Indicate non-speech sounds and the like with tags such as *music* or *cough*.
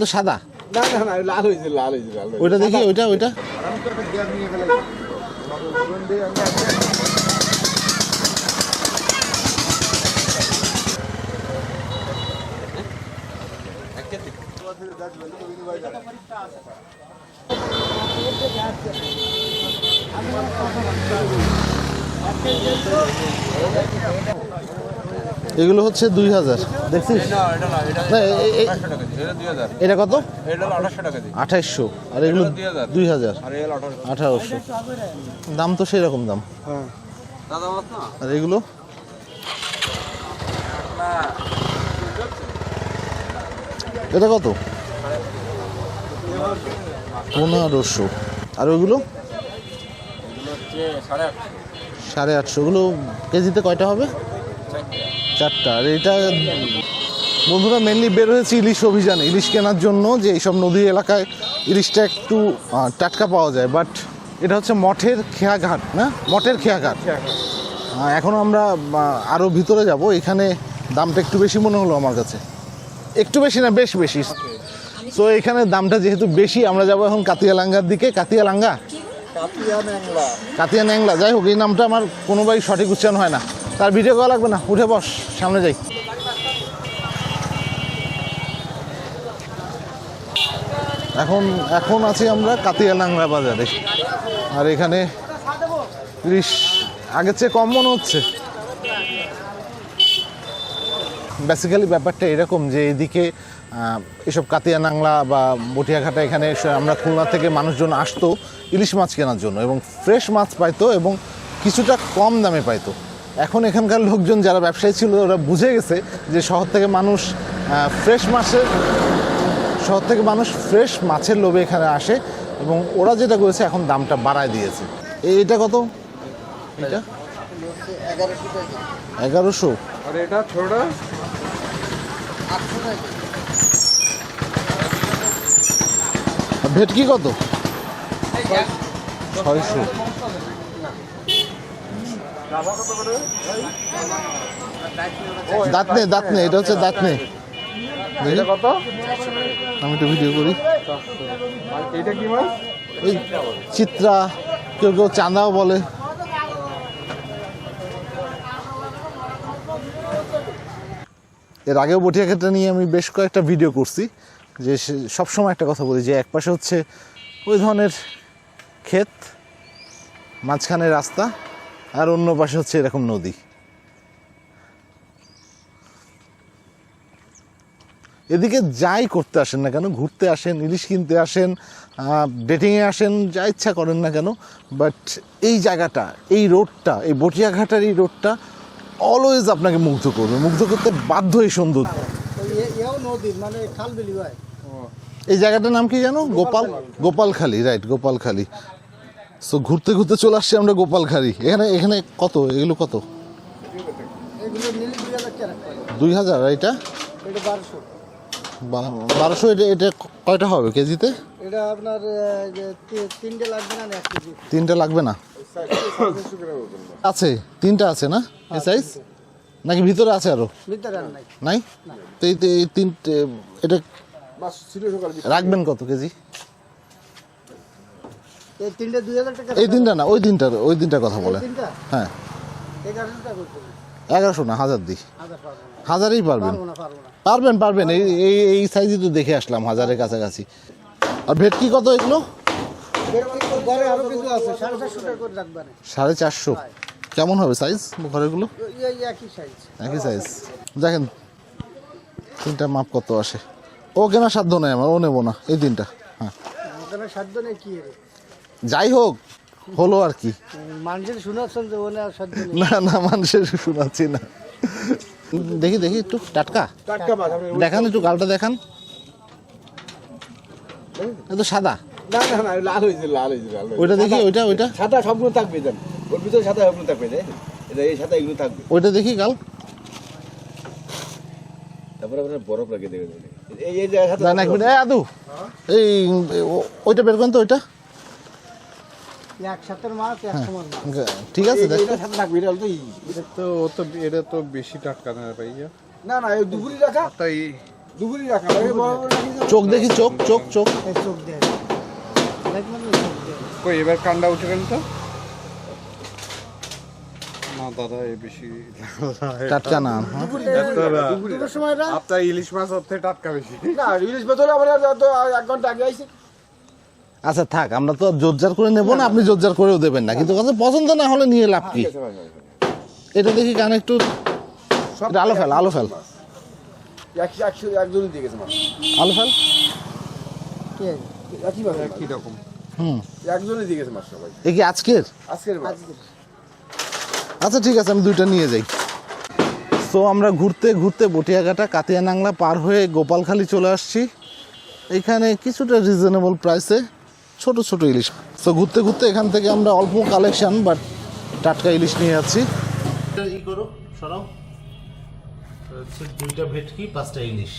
তো সাদা। না না না লাল হয়েছে লাল হয়েছে লাল ওইটা দেখি ওইটা ওইটা। আমি তো একটা গ্যাস নিয়ে ফেলাই আমি এগুলো হচ্ছে দুই হাজার। দেখছিস? এটা কত? আঠাইশশো। আর এগুলো এগুলো 2000 দুই হাজার। আঠারোশো। দাম তো সেই রকম দাম না আর এগুলো? এটা কত? পনেরোশো। আর ওইগুলো সাড়ে আটশো। সাড়ে আটশো। ওগুলো কেজিতে কয়টা হবে? চারটা। আর এটা বন্ধুরা মেনলি বের হয়েছে ইলিশ অভিযানে। ইলিশ কেনার জন্য যে এইসব নদী এলাকায় ইলিশটা একটু টাটকা পাওয়া যায়। বাট এটা হচ্ছে মঠের খেয়াঘাট না? মঠের খেয়াঘাট। এখন আমরা আরও ভিতরে যাব। এখানে দামটা একটু বেশি মনে হলো আমার কাছে। একটু বেশি না বেশ বেশি। সো এখানে দামটা যেহেতু বেশি আমরা যাব এখন কাতিয়ালাঙ্গার দিকে। কাতিয়ালাঙ্গা? কাতিয়া ন্যাংলা যাই হোক এই নামটা আমার কোনোবারই সঠিক উচ্চারণ হয় না। তার ভিডিও করা লাগবে না, উঠে বস, সামনে যাই। এখন এখন আছি আমরা কাতিয়া ন্যাংলা বাজারে। আর এখানে ইলিশ আগের চেয়ে কম মনে হচ্ছে। বেসিক্যালি ব্যাপারটা এরকম যে এদিকে এসব কাতিয়া নাংলা বা বটিয়াঘাটা এখানে আমরা খুলনা থেকে মানুষজন আসতো, ইলিশ মাছ কেনার জন্য এবং ফ্রেশ মাছ পাইতো এবং কিছুটা কম দামে পাইতো। এখন এখানকার লোকজন যারা ব্যবসায়ী ছিল ওরা বুঝে গেছে যে শহর থেকে মানুষ ফ্রেশ মাছের শহর থেকে মানুষ ফ্রেশ মাছের লোভে এখানে আসে এবং ওরা যেটা করেছে এখন দামটা বাড়ায় দিয়েছে। এই- এটা কত? এটা? এগারোশো। আর এটা ছোটটা? ভেটকি কত? ছয়শো। দাঁত নেই দাঁত নেই এটা হচ্ছে দাঁত নেই দেখি, এটা কত? আমি একটু ভিডিও করি। আর এটা কি মাছ? ওই চিত্রা কেউ কেউ চাঁদাও বলে। এর আগেও বটিয়াঘাটা নিয়ে আমি বেশ কয়েকটা ভিডিও করছি যে সবসময় একটা কথা বলি যে এক পাশে হচ্ছে ওই ধরনের ক্ষেত মাঝখানে রাস্তা আর অন্য পাশে হচ্ছে এরকম নদী। এদিকে যাই করতে আসেন না কেন, ঘুরতে আসেন, ইলিশ কিনতে আসেন ডেটিংয়ে আসেন, যা ইচ্ছা করেন না কেন বাট এই জায়গাটা, এই রোডটা এই বটিয়াঘাটার এই রোডটা অলওয়েজ আপনাকে মুগ্ধ করবে। মুগ্ধ করতে বাধ্য এই সৌন্দর্য এই জায়গাটার নাম কি জানো গোপাল গোপালখালি রাইট গোপালখালি। সো ঘুরতে ঘুরতে চলে আসছি আমরা গোপালখালি এখানে এখানে কত? এগুলো কত? দুই হাজার এটা? বারোশো এটা এটা কয়টা হবে কেজিতে? এটা আপনার তিনটে লাগবে না? তিনটা লাগবে না আছে তিনটা আছে না? এই সাইজ নাকি ভিতরে আছে আরও? নাই? তো এই তিনটে এটা রাখবেন কত কেজি? এই তিনটা না ওই তিনটার ওই তিনটার কথা বলে। হ্যাঁ। এগারোশো না হাজার দিই। হাজারেই পারবেন। পারবেন পারবেন। এই এই এই সাইজই তো দেখে আসলাম হাজারের কাছাকাছি। আর ভেটকি কত এগুলো? সাড়ে চারশো? কেমন হবে সাইজ ঘরেগুলো? একই সাইজ। দেখেন তিনটা মাপ কত আসে। ও কেনার সাধ্য নেই আমার ও নেব না এই তিনটা। হ্যাঁ। সাধ্য নেই কি? যাই হোক হলো আর কি। মানুষের শোনাচ্ছেন যে ওনে আর নেই। না না মানুষের শোনাচ্ছি না। দেখি দেখি একটু টাটকা। দেখান একটু গালটা দেখান। এ তো সাদা। না না না লাল হয়েছে লাল হয়েছে লাল ওইটা দেখি ওইটা ওইটা। সাদা সবগুলো থাকবে দেন ওর ভিতরে সাদা সবগুলো থাকবে এটা এই সাদা এগুলো থাকবে। ওইটা দেখি গাল। তারপরে আপনার বরফ লাগিয়ে দেবেন। এই এই জায়গায় সাদা না না এক মিনিট এই আদু এই ওইটা বের করেন তো ওইটা এক সাথের মাছ এক সমান মাছ ঠিক আছে এটা হলো তো ই। এটা তো ও তো এটা তো বেশি টাটকা না ভাইয়া না না দুপুরি রাখা। তাই দুপুরই রাখা। চোখ দেখি চোখ চোখ চোখ। চোখ কই এবার কান্ডা উঠে গেল তো? না দাদা এ বেশি *laughs* টাটকা না হ্যাঁ? আপনার ইলিশ মাছ হচ্ছে টাটকা বেশি। না ইলিশ ভেতরে আমরা তো এক ঘণ্টা আগে আইছি। আচ্ছা থাক আমরা তো আর জোরজার করে নেব না আপনি জোরজার করেও দেবেন না। কিন্তু কথা পছন্দ না হলে নিয়ে লাভ কি? এটা দেখি কানে একটু আলো ফেল আলো ফেল। একশো একশো একজনই দিয়ে গেছে আলো ফেল? কে একই রকম। হুম। একজনই দিয়ে গেছে মাছ সবাই। এ কি আজকের? আজকের আচ্ছা ঠিক আছে আমি দুইটা নিয়ে যাই। তো আমরা ঘুরতে ঘুরতে বটিয়াঘাটা কাতিয়া নাংলা পার হয়ে গোপালখালি চলে আসছি। এখানে কিছুটা রিজনেবল প্রাইসে ছোট ছোট ইলিশ তো ঘুরতে ঘুরতে এখান থেকে আমরা অল্প কালেকশন বাট টাটকা ইলিশ নিয়ে যাচ্ছি। ই করো দুইটা ভেটকি, পাঁচটা ইলিশ।